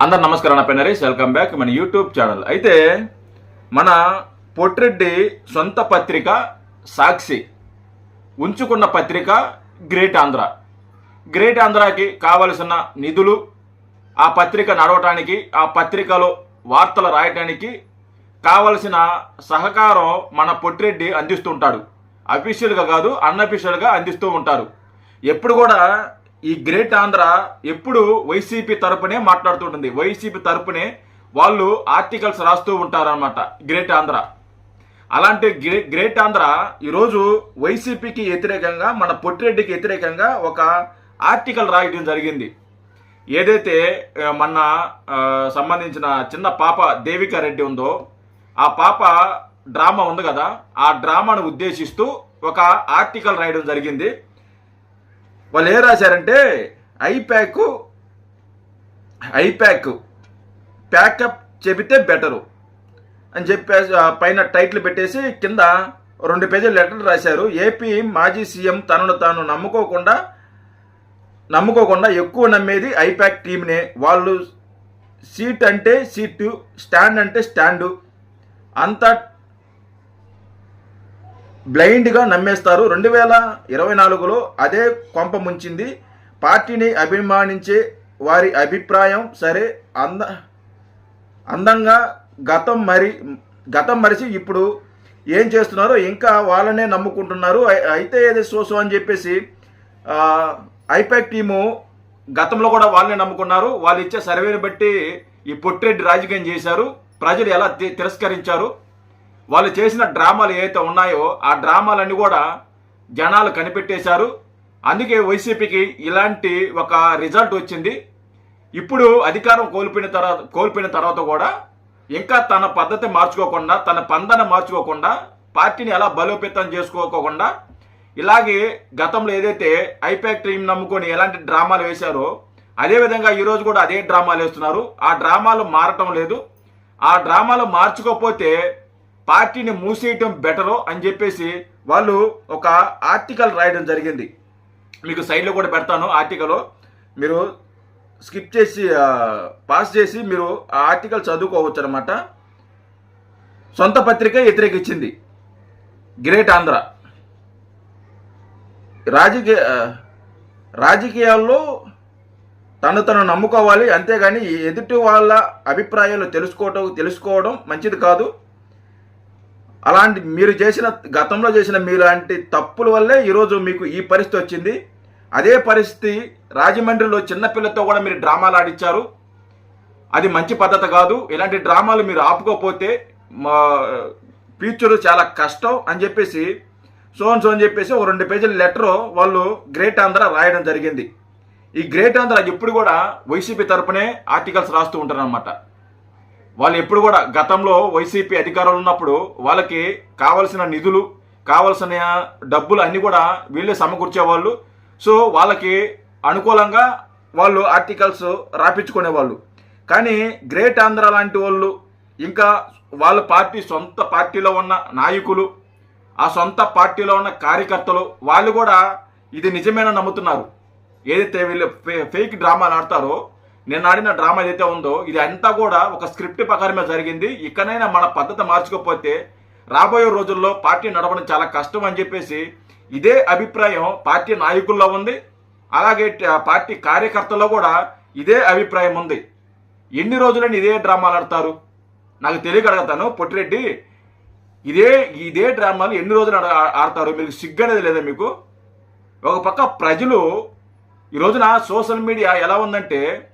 అందరు నమస్కారం నా పేరు నరేష్ వెల్కమ్ బ్యాక్ మన యూట్యూబ్ ఛానల్. అయితే మన పొట్రెడ్డి సొంత పత్రిక సాక్షి ఉంచుకున్న పత్రిక గ్రేట్ ఆంధ్ర. గ్రేట్ ఆంధ్రాకి కావలసిన నిధులు ఆ పత్రిక నడవటానికి ఆ పత్రికలో వార్తలు రాయటానికి కావలసిన సహకారం మన పొట్రెడ్డి అందిస్తుంటాడు అఫీషియల్గా కాదు అన్అఫీషియల్గా అందిస్తూ ఉంటారు. ఎప్పుడు కూడా ఈ గ్రేట్ ఆంధ్ర ఎప్పుడు వైసీపీ తరపునే మాట్లాడుతుంటుంది. వైసీపీ తరపునే వాళ్ళు ఆర్టికల్స్ రాస్తూ ఉంటారన్నమాట. గ్రేట్ ఆంధ్ర. అలాంటి గ్రే గ్రేట్ ఆంధ్ర ఈరోజు వైసీపీకి వ్యతిరేకంగా మన పొట్టిరెడ్డికి వ్యతిరేకంగా ఒక ఆర్టికల్ రాయడం జరిగింది. ఏదైతే మన సంబంధించిన చిన్న పాప దేవికా రెడ్డి ఉందో ఆ పాప డ్రామా ఉంది కదా ఆ డ్రామాను ఉద్దేశిస్తూ ఒక ఆర్టికల్ రాయడం జరిగింది. వాళ్ళు ఏం రాశారంటే ఐప్యాక్ ఐప్యాక్ ప్యాకప్ చెబితే బెటరు అని చెప్పేసి పైన టైటిల్ పెట్టేసి కింద రెండు పేజీల లెటర్ రాశారు. ఏపీ మాజీ సీఎం తనను తాను నమ్ముకోకుండా నమ్ముకోకుండా ఎక్కువ నమ్మేది ఐప్యాక్ టీమ్నే. వాళ్ళు సీట్ అంటే సీటు స్టాండ్ అంటే స్టాండు. అంతా బ్లైండ్గా నమ్మేస్తారు. రెండు వేల ఇరవై నాలుగులో అదే కొంప ముంచింది. పార్టీని అభిమానించే వారి అభిప్రాయం సరే. అంద అందంగా గతం మరి గతం మరిచి ఇప్పుడు ఏం చేస్తున్నారో ఇంకా వాళ్ళనే నమ్ముకుంటున్నారు. అయితే ఏది సోసో అని చెప్పేసి ఐపాక్ టీము గతంలో కూడా వాళ్ళనే నమ్ముకున్నారు. వాళ్ళు ఇచ్చే సర్వేని బట్టి ఈ పొట్టిరెడ్డి రాజకీయం చేశారు. ప్రజలు ఎలా తి- తిరస్కరించారు. వాళ్ళు చేసిన డ్రామాలు ఏవైతే ఉన్నాయో ఆ డ్రామాలన్నీ కూడా జనాలు కనిపెట్టేశారు. అందుకే వైసీపీకి ఇలాంటి ఒక రిజల్ట్ వచ్చింది. ఇప్పుడు అధికారం కోల్పోయిన తర్వాత కోల్పోయిన తర్వాత కూడా ఇంకా తన పద్ధతి మార్చుకోకుండా తన పందన మార్చుకోకుండా పార్టీని ఎలా బలోపేతం చేసుకోకుండా ఇలాగే గతంలో ఏదైతే ఐపాక్ టీం నమ్ముకొని ఎలాంటి డ్రామాలు వేశారో అదేవిధంగా ఈరోజు కూడా అదే డ్రామాలు వేస్తున్నారు. ఆ డ్రామాలు మారటం లేదు. ఆ డ్రామాలు మార్చుకోకపోతే పార్టీని మూసేయటం బెటరు అని చెప్పేసి వాళ్ళు ఒక ఆర్టికల్ రాయడం జరిగింది. మీకు సైడ్లో కూడా పెడతాను ఆర్టికల్. మీరు స్కిప్ చేసి పాస్ చేసి మీరు ఆ ఆర్టికల్ చదువుకోవచ్చు అనమాట సొంత పత్రిక వ్యతిరేకించింది. గ్రేట్ ఆంధ్ర. రాజకీయ రాజకీయాల్లో తను తను నమ్ముకోవాలి. అంతేగాని ఎదుటి వాళ్ళ అభిప్రాయాలు తెలుసుకోవటం తెలుసుకోవడం మంచిది కాదు. అలాంటి మీరు చేసిన గతంలో చేసిన మీలాంటి తప్పుల వల్లే ఈరోజు మీకు ఈ పరిస్థితి వచ్చింది. అదే పరిస్థితి రాజమండ్రిలో చిన్నపిల్లతో కూడా మీరు డ్రామాలు ఆడిచ్చారు. అది మంచి పద్ధతి కాదు. ఇలాంటి డ్రామాలు మీరు ఆపుకోకపోతే మా ఫ్యూచర్ చాలా కష్టం అని చెప్పేసి సోన్ సో అని చెప్పేసి ఒక రెండు పేజీల లెటర్ వాళ్ళు గ్రేట్ ఆంధ్ర రాయడం జరిగింది. ఈ గ్రేట్ ఆంధ్ర ఇప్పుడు కూడా వైసీపీ తరపునే ఆర్టికల్స్ రాస్తూ ఉంటారనమాట వాళ్ళు ఎప్పుడు కూడా గతంలో వైసీపీ అధికారంలో ఉన్నప్పుడు వాళ్ళకి కావలసిన నిధులు కావలసిన డబ్బులు అన్నీ కూడా వీళ్ళే సమకూర్చేవాళ్ళు. సో వాళ్ళకి అనుకూలంగా వాళ్ళు ఆర్టికల్స్ రాపించుకునేవాళ్ళు. కానీ గ్రేట్ ఆంధ్ర లాంటి వాళ్ళు ఇంకా వాళ్ళ పార్టీ సొంత పార్టీలో ఉన్న నాయకులు ఆ సొంత పార్టీలో ఉన్న కార్యకర్తలు వాళ్ళు కూడా ఇది నిజమేనా నమ్ముతున్నారు. ఏదైతే వీళ్ళు ఫే- ఫేక్ డ్రామాలు ఆడతారో నేను ఆడిన డ్రామా ఏదైతే ఉందో ఇది అంతా కూడా ఒక స్క్రిప్ట్ ప్రకారమే జరిగింది. ఇకనైనా మన పద్ధతి మార్చుకోకపోతే రాబోయే రోజుల్లో పార్టీ నడవడం చాలా కష్టం అని చెప్పేసి ఇదే అభిప్రాయం పార్టీ నాయకుల్లో ఉంది. అలాగే పార్టీ కార్యకర్తల్లో కూడా ఇదే అభిప్రాయం ఉంది. ఎన్ని రోజులని ఇదే డ్రామాలు ఆడతారు? నాకు తెలియక అడుగుతాను. పొట్టిరెడ్డి ఇదే ఇదే డ్రామాలు ఎన్ని రోజులు ఆడ- ఆడతారు? మీకు సిగ్గు అనేది లేదా మీకు? ఒక పక్క ప్రజలు ఈ రోజున సోషల్ మీడియా ఎలా ఉందంటే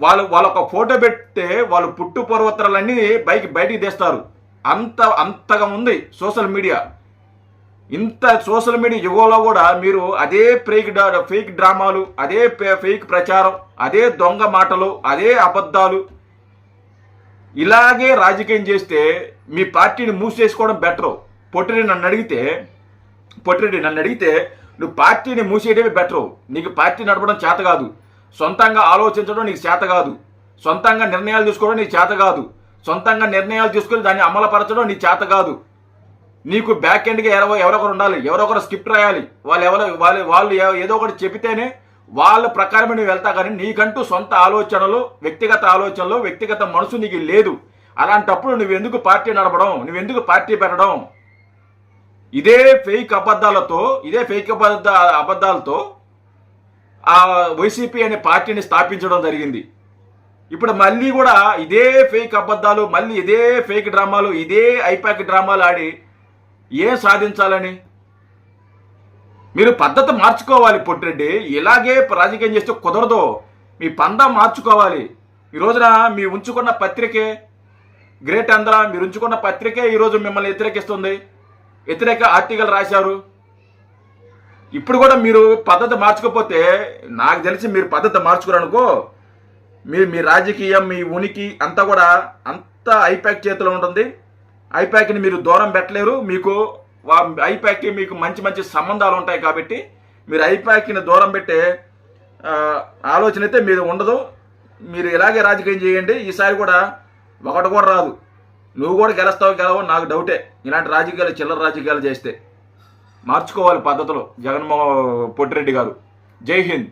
వాళ్ళు వాళ్ళ ఒక ఫోటో పెడితే వాళ్ళు పుట్టు పర్వతాలన్నీ బైక్ బయటికి తీస్తారు. అంత అంతగా ఉంది సోషల్ మీడియా. ఇంత సోషల్ మీడియా యుగంలో కూడా మీరు అదే ఫేక్ ఫేక్ డ్రామాలు అదే ఫేక్ ప్రచారం అదే దొంగ మాటలు అదే అబద్ధాలు ఇలాగే రాజకీయం చేస్తే మీ పార్టీని మూసేసుకోవడం బెటరు. పొట్టిరెడ్డి నన్ను అడిగితే పొట్టిరెడ్డి నన్ను అడిగితే నువ్వు పార్టీని మూసేయడమే బెటరు. నీకు పార్టీ నడపడం చేత కాదు. సొంతంగా ఆలోచించడం నీకు చేత కాదు. సొంతంగా నిర్ణయాలు తీసుకోవడం నీకు చేత కాదు. సొంతంగా నిర్ణయాలు తీసుకుని దాన్ని అమలుపరచడం నీ చేత కాదు. నీకు బ్యాక్ ఎండ్గా ఎవరో ఎవరొకరు ఉండాలి. ఎవరొకరు స్క్రిప్ట్ రాయాలి. వాళ్ళు ఎవరో వాళ్ళు వాళ్ళు ఏదో ఒకటి చెబితేనే వాళ్ళ ప్రకారమే నువ్వు వెళ్తా కానీ నీకంటూ సొంత ఆలోచనలు వ్యక్తిగత ఆలోచనలు వ్యక్తిగత మనసు నీకు లేదు. అలాంటప్పుడు నువ్వు ఎందుకు పార్టీ నడపడం? నువ్వెందుకు పార్టీ పెట్టడం? ఇదే ఫేక్ అబద్ధాలతో ఇదే ఫేక్ అబద్ధ అబద్ధాలతో ఆ వైసీపీ అనే పార్టీని స్థాపించడం జరిగింది. ఇప్పుడు మళ్ళీ కూడా ఇదే ఫేక్ అబద్ధాలు మళ్ళీ ఇదే ఫేక్ డ్రామాలు ఇదే ఐపాక్ డ్రామాలు ఆడి ఏం సాధించాలని? మీరు పద్ధతి మార్చుకోవాలి పొట్టిరెడ్డి. ఇలాగే రాజకీయం చేస్తే కుదరదు. మీ పందా మార్చుకోవాలి. ఈ రోజున మీ ఉంచుకున్న పత్రికే గ్రేట్ ఆంధ్ర మీరు ఉంచుకున్న పత్రికే ఈరోజు మిమ్మల్ని వ్యతిరేకిస్తుంది. వ్యతిరేక ఆర్టికల్ రాశారు. ఇప్పుడు కూడా మీరు పద్ధతి మార్చుకోకపోతే నాకు తెలిసి మీరు పద్ధతి మార్చుకోరనుకో మీ మీ రాజకీయం మీ ఉనికి అంతా కూడా అంతా ఐప్యాక్ చేతిలో ఉంటుంది. ఐప్యాక్ని మీరు దూరం పెట్టలేరు. మీకు ఐప్యాక్కి మీకు మంచి మంచి సంబంధాలు ఉంటాయి కాబట్టి మీరు ఐప్యాక్ని దూరం పెట్టే ఆలోచన అయితే మీరు ఉండదు. మీరు ఇలాగే రాజకీయం చేయండి. ఈసారి కూడా ఒకటి కూడా రాదు. నువ్వు కూడా గెలుస్తావు గెలవో నాకు డౌటే. ఇలాంటి రాజకీయాలు చిల్లర రాజకీయాలు చేస్తే. మార్చుకోవాలి పద్ధతులు జగన్మోహన్ పొట్టిరెడ్డి గారు. జై హింద్.